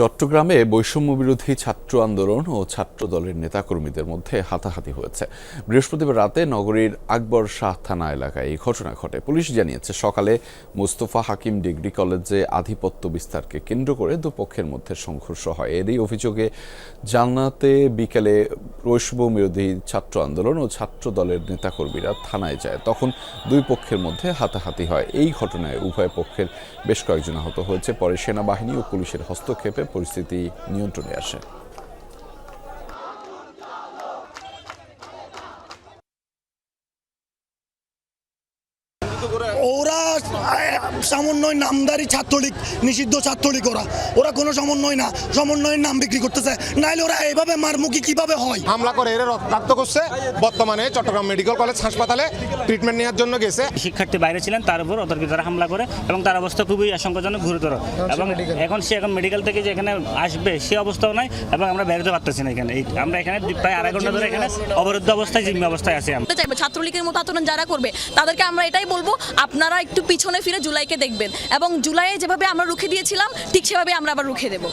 চট্টগ্রামে বৈষম্য বিরোধী ছাত্র আন্দোলন ও ছাত্র দলের নেতাকর্মীদের মধ্যে হাতাহাতি হয়েছে। বৃহস্পতিবার রাতে নগরীর আকবর শাহ থানা এলাকায় এই ঘটনা ঘটে। পুলিশ জানিয়েছে, সকালে মোস্তফা হাকিম ডিগ্রি কলেজে আধিপত্য বিস্তারকে কেন্দ্র করে দুপক্ষের মধ্যে সংঘর্ষ হয়। এরই অভিযোগে জান্নাতে বিকেলে বৈষম্য বিরোধী ছাত্র আন্দোলন ও ছাত্র দলের নেতাকর্মীরা থানায় যায়। তখন দুই পক্ষের মধ্যে হাতাহাতি হয়। এই ঘটনায় উভয় পক্ষের বেশ কয়েকজন আহত হয়েছে। পরে সেনাবাহিনী ও পুলিশের হস্তক্ষেপে পরিস্থিতি নিয়ন্ত্রণে আসে। ওরা সমন্বয় নামদারি ছাত্রলীগ নিষিদ্ধ ছাত্রলীগ ওরা। ওরা কোনো সমন্বয় না সমন্বয়ের নাম বিক্রি করতেছে। নাইলে ওরা এভাবে মারমুখী কীভাবে হয়? হামলা করে এরা রক্তাক্ত করছে। বর্তমানে চট্টগ্রাম মেডিকেল কলেজ হাসপাতালে ট্রিটমেন্ট নেওয়ার জন্য গেছে। শিক্ষার্থী বাইরে ছিলেন তার উপর হামলা করে এবং তার অবস্থা খুবই আশঙ্কাজনক গুরুতর। এবং এখন সে এখন মেডিকেল থেকে যে এখানে আসবে সে অবস্থাও নাই এবং আমরা বেরোতে পারতেছি না এখানে। আমরা এখানে প্রায় আড়াই ঘণ্টা ধরে এখানে অবরুদ্ধ অবস্থায় জিম্মি অবস্থায় আছি আমরা। ছাত্রলীগের মতো আচরণ যারা করবে তাদেরকে আমরা এটাই বলব আপনারা একটু পিছনে ফিরে জুলাইকে দেখবেন। এবং জুলাইয়ে যেভাবে আমরা রুখে দিয়েছিলাম, ঠিক সেভাবে আমরা আবার রুখে দেবো।